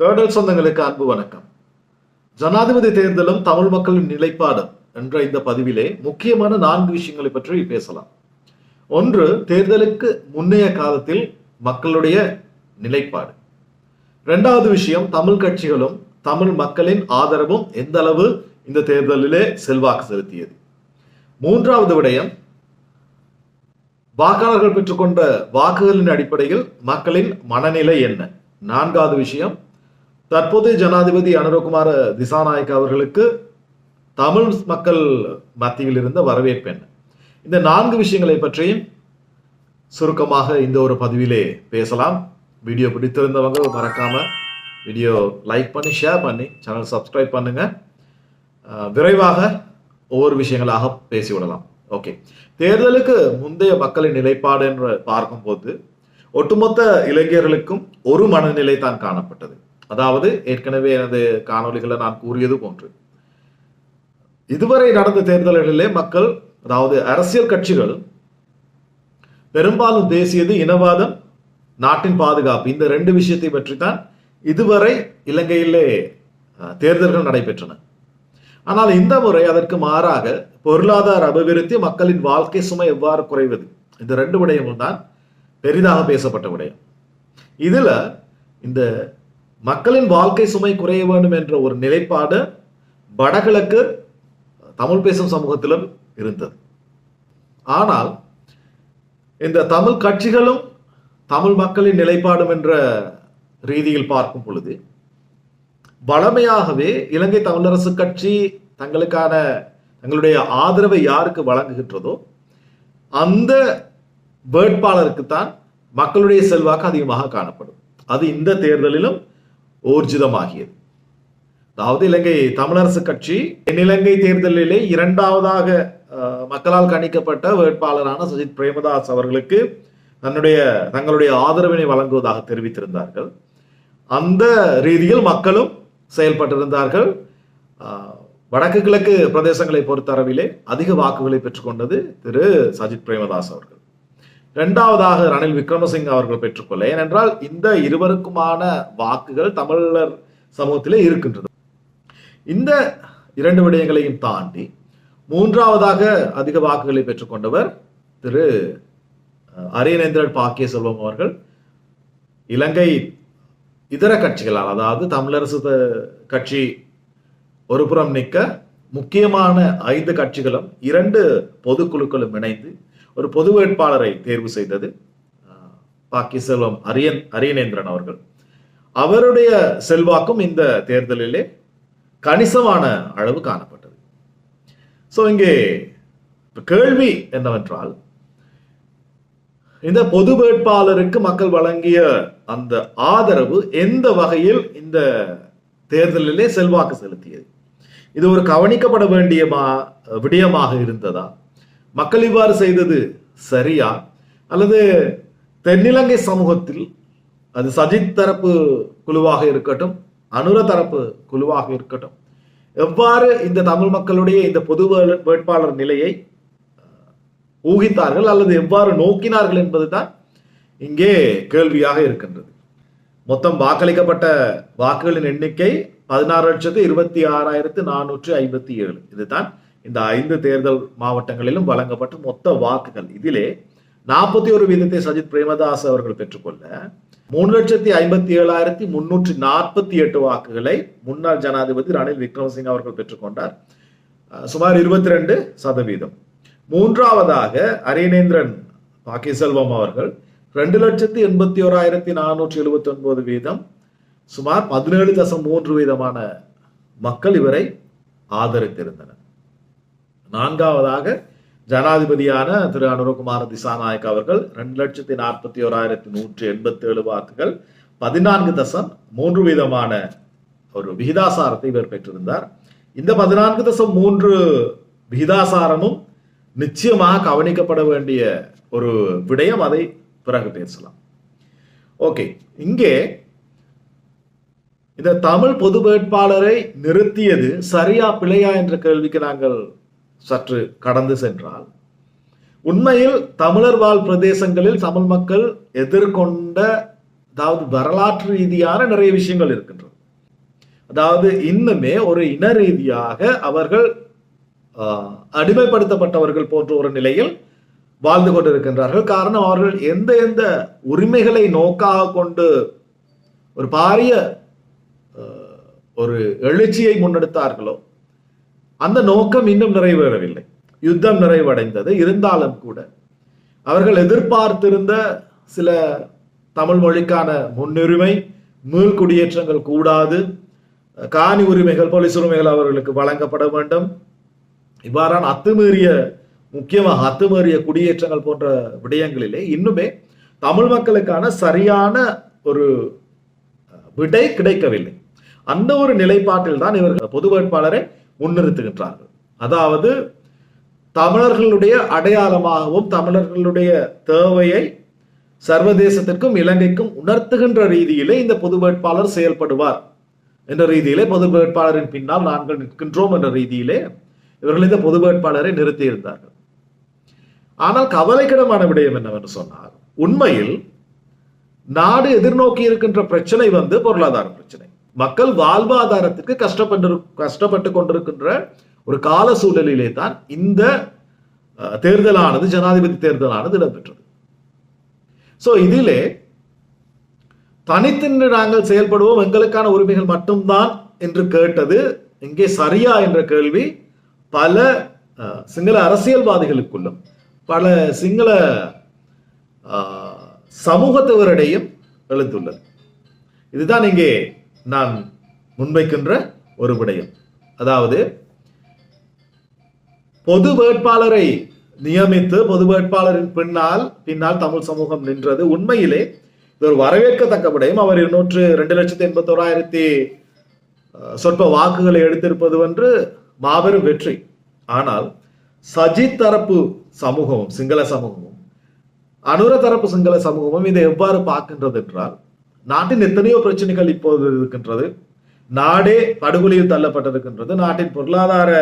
தேடல் சொந்தங்களுக்கு அன்பு வணக்கம். ஜனாதிபதி தேர்தலும் தமிழ் மக்களின் நிலைப்பாடு என்ற இந்த பதிவிலே முக்கியமான நான்கு விஷயங்களை பற்றி பேசலாம். ஒன்று தேர்தலுக்கு முன்னைய காலத்தில் மக்களுடைய நிலைப்பாடு. இரண்டாவது விஷயம் தமிழ் கட்சிகளும் தமிழ் மக்களின் ஆதரவும் எந்த அளவு இந்த தேர்தலிலே செல்வாக்கு செலுத்தியது. மூன்றாவது விடயம் வாக்காளர்கள் பெற்றுக்கொண்ட வாக்குகளின் அடிப்படையில் மக்களின் மனநிலை என்ன? நான்காவது விஷயம் தற்போதைய ஜனாதிபதி அனுரகுமார திசாநாயக் அவர்களுக்கு தமிழ் மக்கள் மத்தியில் இருந்த வரவேற்பெண் இந்த நான்கு விஷயங்களை பற்றியும் சுருக்கமாக இந்த ஒரு பதிவிலே பேசலாம். வீடியோ பிடித்திருந்தவங்க மறக்காம வீடியோ லைக் பண்ணி ஷேர் பண்ணி சேனல் சப்ஸ்கிரைப் பண்ணுங்க. விரைவாக ஒவ்வொரு விஷயங்களாக பேசிவிடலாம் ஓகே. தேர்தலுக்கு முந்தைய மக்களின் நிலைப்பாடு என்று பார்க்கும்போது ஒட்டுமொத்த இளைஞர்களுக்கும் ஒரு மனநிலை தான் காணப்பட்டது. அதாவது ஏற்கனவே எனது காணொளிகளை நான் கூறியது போன்று. இதுவரை நடந்த தேர்தல்களிலே மக்கள் அதாவது அரசியல் கட்சிகள் பெரும்பாலும் பேசியது இனவாதம் நாட்டின் பாதுகாப்பு இந்த ரெண்டு விஷயத்தை பற்றி தான் இதுவரை இலங்கையிலே அஹ், தேர்தல்கள் நடைபெற்றன. ஆனால் இந்த முறை அதற்கு மாறாக பொருளாதார அபிவிருத்தி மக்களின் வாழ்க்கை சுமை எவ்வாறு குறைவது? இந்த ரெண்டு விடயமும் தான் பெரிதாக பேசப்பட்ட விடயம். இதில் இந்த மக்களின் வாழ்க்கை சுமை குறைய வேண்டும் என்ற ஒரு நிலைப்பாடு வடகிழக்கு தமிழ் பேசும் சமூகத்திலும் இருந்தது. ஆனால் இந்த தமிழ் கட்சிகளும் தமிழ் மக்களின் நிலைப்பாடும் என்ற ரீதியில் பார்க்கும் பொழுது வளமையாகவே இலங்கை தமிழரசு கட்சி தங்களுக்கான தங்களுடைய ஆதரவை யாருக்கு வழங்குகின்றதோ அந்த வேட்பாளருக்கு தான் மக்களுடைய செல்வாக்கு அதிகமாக காணப்படும். அது இந்த தேர்தலிலும் ஊர்ஜிதமாகியது. அதாவது இலங்கை தமிழரசு கட்சி தென்னிலங்கை தேர்தலிலே இரண்டாவதாக மக்களால் கணிக்கப்பட்ட வேட்பாளரான சஜித் பிரேமதாஸ் அவர்களுக்கு தன்னுடைய தங்களுடைய ஆதரவினை வழங்குவதாக தெரிவித்திருந்தார்கள். அந்த ரீதியில் மக்களும் செயல்பட்டிருந்தார்கள். வடக்கு கிழக்கு பிரதேசங்களை பொறுத்தளவிலே அதிக வாக்குகளை பெற்றுக்கொண்டது திரு சஜித் பிரேமதாஸ் அவர்கள். இரண்டாவதாக ரணில் விக்ரமசிங்க அவர்கள் பெற்றுக்கொள்ள ஏனென்றால் இந்த இருவருக்குமான வாக்குகள் தமிழர் சமூகத்திலே இருக்கின்றது. இந்த இரண்டு விடயங்களையும் தாண்டி மூன்றாவதாக அதிக வாக்குகளை பெற்றுக்கொண்டவர் திரு அரியநேந்திரன் பாக்கிய செல்வம் அவர்கள். இலங்கை இதர கட்சிகளால் அதாவது தமிழரசு கட்சி ஒரு புறம் நிற்க முக்கியமான ஐந்து கட்சிகளும் இரண்டு பொதுக்குழுக்களும் இணைந்து ஒரு பொது வேட்பாளரை தேர்வு செய்தது பாக்கி செல்வம் அரியன் அரியநேந்திரன் அவர்கள். அவருடைய செல்வாக்கும் இந்த தேர்தலிலே கணிசமான அளவு காணப்பட்டது. சோ இங்கே கேள்வி என்னவென்றால் இந்த பொது வேட்பாளருக்கு மக்கள் வழங்கிய அந்த ஆதரவு எந்த வகையில் இந்த தேர்தலிலே செல்வாக்கு செலுத்தியது? இது ஒரு கவனிக்கப்பட வேண்டிய விடயமாக இருந்ததா? மக்கள் இவ்வாறு செய்தது சரியா? அல்லது தென்னிலங்கை சமூகத்தில் அது சஜித் தரப்பு குழுவாக இருக்கட்டும் அனுர தரப்பு குழுவாக இருக்கட்டும் எவ்வாறு இந்த தமிழ் மக்களுடைய இந்த பொது வேட்பாளர் நிலையை ஊகித்தார்கள் அல்லது எவ்வாறு நோக்கினார்கள் என்பதுதான் இங்கே கேள்வியாக இருக்கின்றது. மொத்தம் வாக்களிக்கப்பட்ட வாக்குகளின் எண்ணிக்கை பதினாறு லட்சத்து இருபத்தி ஆறாயிரத்து நானூற்று ஐம்பத்தி ஏழு. இதுதான் இந்த ஐந்து தேர்தல் மாவட்டங்களிலும் வழங்கப்பட்ட மொத்த வாக்குகள். இதிலே நாற்பத்தி ஒரு வீதத்தை சஜித் பிரேமதாஸ் அவர்கள் பெற்றுக்கொள்ள மூணு லட்சத்தி ஐம்பத்தி ஏழாயிரத்தி முன்னூற்றி நாற்பத்தி எட்டு வாக்குகளை முன்னாள் ஜனாதிபதி ரணில் விக்ரமசிங் அவர்கள் பெற்றுக்கொண்டார். சுமார் இருபத்தி ரெண்டு சதவீதம். மூன்றாவதாக அரியநேந்திரன் பாக்கியசெல்வம் அவர்கள் ரெண்டு லட்சத்தி எண்பத்தி ஓராயிரத்தி நானூற்றி எழுபத்தி ஒன்பது வீதம். சுமார் பதினேழு தசம் மூன்று வீதமான மக்கள் இவரை ஆதரித்திருந்தனர். நான்காவதாக ஜனாதிபதியான திரு அனுரகுமார திசாநாயக் அவர்கள் ரெண்டு லட்சத்தி நாற்பத்தி ஓராயிரத்தி நூற்றி எண்பத்தி ஏழு வாக்குகள் பதினான்கு தசம் மூன்று விதமான ஒரு விகிதாசாரத்தை இவர் பெற்றிருந்தார். இந்த பதினான்கு தசம் மூன்று விகிதாசாரமும் நிச்சயமாக கவனிக்கப்பட வேண்டிய ஒரு விடயம் அதை பிறகு பேசலாம். ஓகே இங்கே இந்த தமிழ் பொது வேட்பாளரை நிறுத்தியது சரியா பிழையா என்ற கேள்விக்கு நாங்கள் சற்று கடந்து சென்றால் உண்மையில் தமிழர் வாழ் பிரதேசங்களில் தமிழ் மக்கள் எதிர்கொண்ட அதாவது வரலாற்று ரீதியான நிறைய விஷயங்கள் இருக்கின்றது. அதாவது இன்னுமே ஒரு இன ரீதியாக அவர்கள் அடிமைப்படுத்தப்பட்டவர்கள் போன்ற ஒரு நிலையில் வாழ்ந்து கொண்டிருக்கின்றார்கள். காரணம் அவர்கள் எந்த எந்த உரிமைகளை நோக்காக கொண்டு ஒரு பாரிய ஒரு எழுச்சியை முன்னெடுத்தார்களோ அந்த நோக்கம் இன்னும் நிறைவேறவில்லை. யுத்தம் நிறைவடைந்தது. இருந்தாலும் கூட அவர்கள் எதிர்பார்த்திருந்த சில தமிழ் மொழிக்கான முன்னுரிமை மீள் குடியேற்றங்கள் கூடாது. காணி உரிமைகள் போலீஸ் உரிமைகள் அவர்களுக்கு வழங்கப்பட வேண்டும். இவ்வாறான அத்துமீறிய முக்கியமாக அத்துமீறிய குடியேற்றங்கள் போன்ற விடயங்களிலே இன்னுமே தமிழ் மக்களுக்கான சரியான ஒரு விடை கிடைக்கவில்லை. அந்த ஒரு நிலைப்பாட்டில் தான் இவர்கள் பொது வேட்பாளரை முன்னிறுத்துகின்றார்கள். அதாவது தமிழர்களுடைய அடையாளமாகவும் தமிழர்களுடைய தேவையை சர்வதேசத்திற்கும் இலங்கைக்கும் உணர்த்துகின்ற ரீதியிலே இந்த பொது வேட்பாளர் செயல்படுவார் என்ற ரீதியிலே பொது வேட்பாளரின் பின்னால் நாங்கள் நிற்கின்றோம் என்ற ரீதியிலே இவர்கள் இந்த பொது வேட்பாளரை நிறுத்தியிருந்தார்கள். ஆனால் கவலைக்கிடமான விடயம் என்னவென்று சொன்னால் உண்மையில் நாடு எதிர்நோக்கி இருக்கின்ற பிரச்சனை வந்து பொருளாதார பிரச்சனை. மக்கள் வாழ்வாதாரத்துக்கு கஷ்டப்பட்டு கஷ்டப்பட்டு கொண்டிருக்கின்ற ஒரு கால சூழலிலே தான் இந்த தேர்தலானது ஜனாதிபதி தேர்தலானது இடம்பெற்றது. ஸோ இதிலே தனித்தின்று நாங்கள் செயல்படுவோம் எங்களுக்கான உரிமைகள் மட்டும்தான் என்று கேட்டது இங்கே சரியா என்ற கேள்வி பல சிங்கள அரசியல்வாதிகளுக்குள்ளும் பல சிங்கள சமூகத்தவரிடையும் எழுந்துள்ளது. இதுதான் இங்கே நான் முன்வைக்கின்ற ஒரு விடயம். அதாவது பொது வேட்பாளரை நியமித்து பொது வேட்பாளரின் பின்னால் பின்னால் தமிழ் சமூகம் நின்றது உண்மையிலே இது ஒரு வரவேற்கத்தக்க விடயம். அவர் இருநூற்று ரெண்டு லட்சத்தி எண்பத்தோராயிரத்தி அஹ், சொற்ப வாக்குகளை எடுத்திருப்பது என்று மாபெரும் வெற்றி. ஆனால் சஜித் தரப்பு சமூகமும் சிங்கள சமூகமும் அனுர தரப்பு சிங்கள சமூகமும் இதை எவ்வாறு பார்க்கின்றது என்றால் நாட்டின் எத்தனையோ பிரச்சனைகள் இப்போது இருக்கின்றது. நாடே படுகொலியில் தள்ளப்பட்டிருக்கின்றது. நாட்டின் பொருளாதார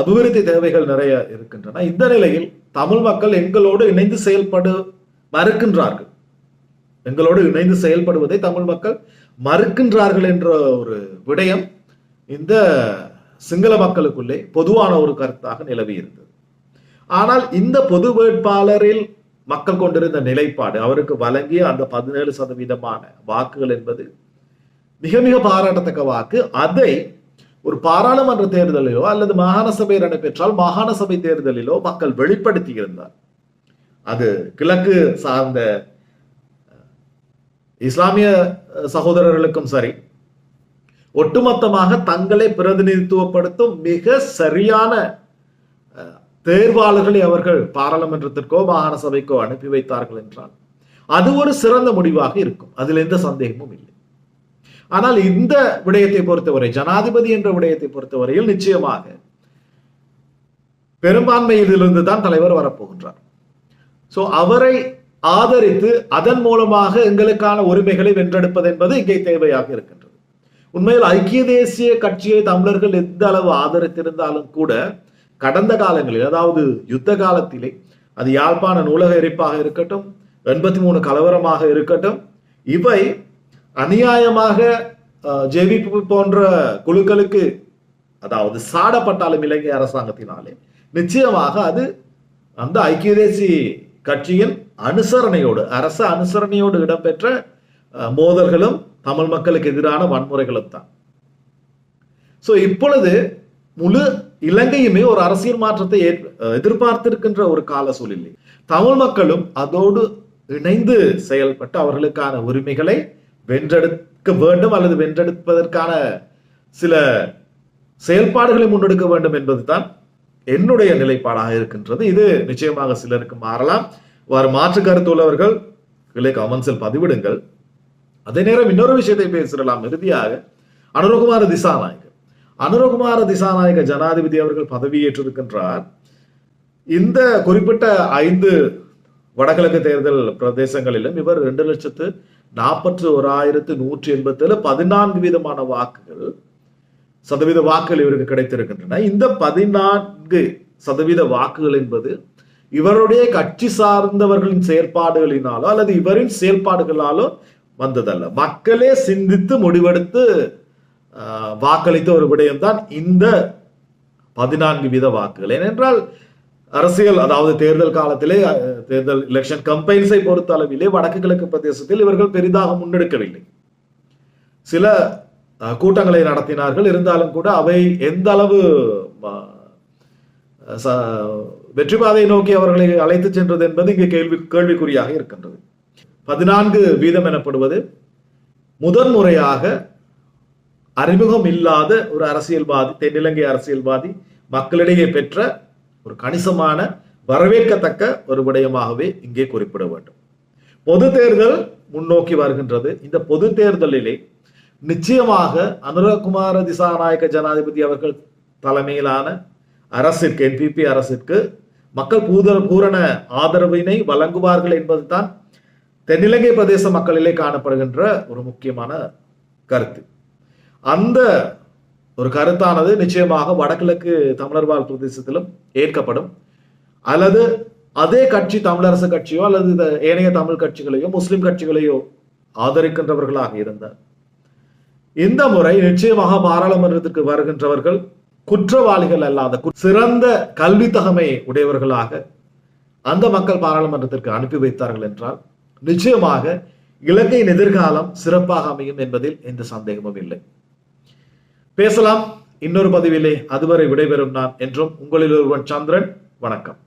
அபிவிருத்தி தேவைகள் நிறைய இருக்கின்றன. இந்த நிலையில் தமிழ் மக்கள் எங்களோடு இணைந்து செயல்படு மறுக்கின்றார்கள். எங்களோடு இணைந்து செயல்படுவதை தமிழ் மக்கள் மறுக்கின்றார்கள் என்ற ஒரு விடயம் இந்த சிங்கள மக்களுக்குள்ளே பொதுவான ஒரு கருத்தாக நிலவி இருந்தது ஆனால் இந்த பொது வேட்பாளரில் மக்கள் கொண்டிருந்த நிலைப்பாடு அவருக்கு வழங்கிய அந்த பதினேழு சதவீதமான வாக்குகள் என்பது மிக மிக பாராட்டத்தக்க வாக்கு. அதை ஒரு பாராளுமன்ற தேர்தலிலோ அல்லது மாகாண சபை நடைபெற்றால் மாகாண சபை தேர்தலிலோ மக்கள் வெளிப்படுத்தி இருந்தார். அது கிழக்கு சார்ந்த இஸ்லாமிய சகோதரர்களுக்கும் சரி ஒட்டுமொத்தமாக தங்களை பிரதிநிதித்துவப்படுத்தும் மிக சரியான தேர்வாளர்களை அவர்கள் பாராளுமன்றத்திற்கோ மாகாண சபைக்கோ அனுப்பி வைத்தார்கள் என்றால் அது ஒரு சிறந்த முடிவாக இருக்கும். அதில் எந்த சந்தேகமும் இல்லை. ஆனால் இந்த விடயத்தை பொறுத்தவரை ஜனாதிபதி என்ற விடயத்தை பொறுத்தவரையில் நிச்சயமாக பெரும்பான்மையிலிருந்து தான் தலைவர் வரப்போகின்றார். சோ அவரை ஆதரித்து அதன் மூலமாக எங்களுக்கான உரிமைகளை வென்றெடுப்பது என்பது இங்கே தேவையாக இருக்கின்றது. உண்மையில் ஐக்கிய தேசிய கட்சியை தமிழர்கள் எந்த அளவு ஆதரித்திருந்தாலும் கூட கடந்த காலங்களில் அதாவது யுத்த காலத்திலே அது யாழ்ப்பாண நூலக எரிப்பாக இருக்கட்டும் எண்பத்தி மூணு கலவரமாக இருக்கட்டும் இவை அநியாயமாக ஜெவிப்பு போன்ற குழுக்களுக்கு அதாவது சாடப்பட்டாலும் இலங்கை அரசாங்கத்தினாலே நிச்சயமாக அது அந்த ஐக்கிய தேசிய கட்சியின் அனுசரணையோடு அரச அனுசரணையோடு இடம்பெற்ற மோதல்களும் தமிழ் மக்களுக்கு எதிரான வன்முறைகளும் தான். ஸோ இப்பொழுது முழு இலங்கையுமே ஒரு அரசியல் மாற்றத்தை ஏற்- எதிர்பார்த்திருக்கின்ற ஒரு கால சூழ்நிலை. தமிழ் மக்களும் அதோடு இணைந்து செயல்பட்டு அவர்களுக்கான உரிமைகளை வென்றெடுக்க வேண்டும் அல்லது வென்றெடுப்பதற்கான சில செயல்பாடுகளை முன்னெடுக்க வேண்டும் என்பதுதான் என்னுடைய நிலைப்பாடாக இருக்கின்றது. இது நிச்சயமாக சிலருக்கு மாறலாம். வாறு மாற்று கருத்து உள்ளவர்கள் கீழே கமெண்ட்ஸில் பதிவிடுங்கள். அதே நேரம் இன்னொரு விஷயத்தை பேசிடலாம். இறுதியாக அனுரகுமார திசாநாயகர். அனுரகுமார திசாநாயக ஜனாதிபதி அவர்கள் பதவியேற்றிருக்கின்றார். இந்த குறிப்பிட்ட ஐந்து வடகிழக்கு தேர்தல் பிரதேசங்களிலும் இவர் ரெண்டு லட்சத்து நாற்பத்தி ஓராயிரத்து நூற்றி எண்பத்தி ஏழு பதினான்கு வீதமான வாக்குகள் சதவீத வாக்குகள் இவருக்கு கிடைத்திருக்கின்றன. இந்த பதினான்கு சதவீத வாக்குகள் என்பது இவருடைய கட்சி சார்ந்தவர்களின் செயற்பாடுகளினாலோ அல்லது இவரின் செயல்பாடுகளாலோ வந்ததல்ல. மக்களே சிந்தித்து முடிவெடுத்து வாக்களித்த ஒரு விடயம்தான் இந்த பதினான்கு வீத வாக்குகள். ஏனென்றால் அரசியல் அதாவது தேர்தல் காலத்திலே தேர்தல் எலெக்ஷன் கம்பெயின்ஸை பொறுத்த அளவிலே வடக்கு கிழக்கு பிரதேசத்தில் இவர்கள் பெரிதாக முன்னெடுக்கவில்லை. சில கூட்டங்களை நடத்தினார்கள். இருந்தாலும் கூட அவை எந்த அளவு வெற்றி பாதையை நோக்கி அவர்களை அழைத்து சென்றது என்பது இங்கு கேள்வி கேள்விக்குறியாக இருக்கின்றது. பதினான்கு வீதம் எனப்படுவது முதன்முறையாக அறிமுகம் இல்லாத ஒரு அரசியல்வாதி தென்னிலங்கை அரசியல்வாதி மக்களிடையே பெற்ற ஒரு கணிசமான வரவேற்கத்தக்க ஒரு விடயமாகவே இங்கே குறிப்பிட வேண்டும். பொது தேர்தல் முன்னோக்கி வருகின்றது. இந்த பொது தேர்தலிலே நிச்சயமாக அனுரகுமார திசாநாயக்க ஜனாதிபதி அவர்கள் தலைமையிலான அரசிற்கு என்பிபி அரசிற்கு மக்கள் பூத பூரண ஆதரவினை வழங்குவார்கள் என்பதுதான் தென்னிலங்கை பிரதேச மக்களிலே காணப்படுகின்ற ஒரு முக்கியமான கருத்து. அந்த ஒரு கருத்தானது நிச்சயமாக வடகிழக்கு தமிழர் வாழ் பிரதேசத்திலும் ஏற்கப்படும். அல்லது அதே கட்சி தமிழரசு கட்சியோ அல்லது இந்த ஏனைய தமிழ் கட்சிகளையோ முஸ்லிம் கட்சிகளையோ ஆதரிக்கின்றவர்களாக இருந்தார். இந்த முறை நிச்சயமாக பாராளுமன்றத்திற்கு வருகின்றவர்கள் குற்றவாளிகள் அல்லாத கு- சிறந்த கல்வி தகமை உடையவர்களாக அந்த மக்கள் பாராளுமன்றத்திற்கு அனுப்பி வைத்தார்கள் என்றால் நிச்சயமாக இலங்கையின் எதிர்காலம் சிறப்பாக அமையும் என்பதில் எந்த சந்தேகமும் இல்லை. பேசலாம். இன்னொரு பதிவிலே அதுவரை விடைபெறும் நான் என்றும் உங்களில் ஒருவன் சந்திரன். வணக்கம்.